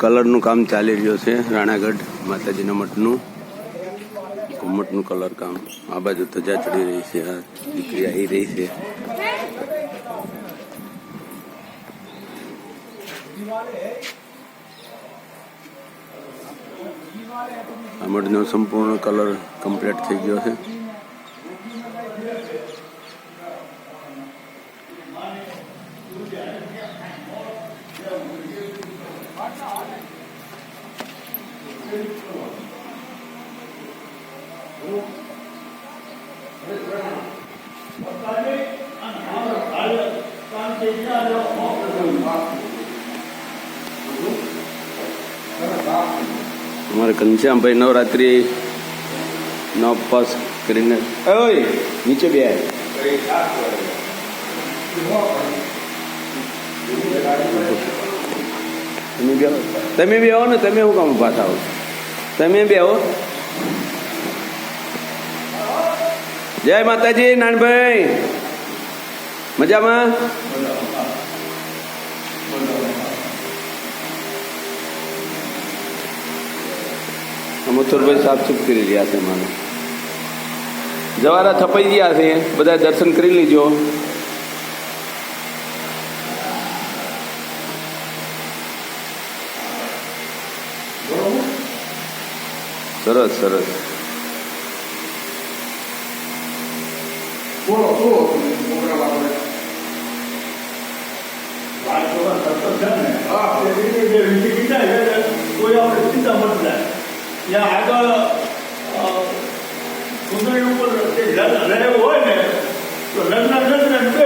કલરનું કામ ચાલી રહ્યું છે, રાણાગઢ માતાજીના મઠનું. ઘુમ્મટનું કલર કામ. આ બાજુ ધજા ચડી રહી છે, આ દીકરી આવી રહી છે. આ મઠનો સંપૂર્ણ કલર કમ્પ્લીટ થઈ ગયો છે. અમારે ઘનશ્યામભાઈ નવરાત્રી નો ઉપવાસ કરીને ઓય, નીચે બી તમે બે આવો ને, તમે હું કામ ઊભા થાવ તમે બે આવો જય માતાજી, નાનભાઈ. મજામાં? મથુરભાઈ સાફ સુફ કરી રહ્યા છે મારે. જવારા થપાઈ ગયા છે. બધા દર્શન કરી લીજો. થાય ત્યાં આગળ ઉપર હોય ને તો લગ્ન લગ્ન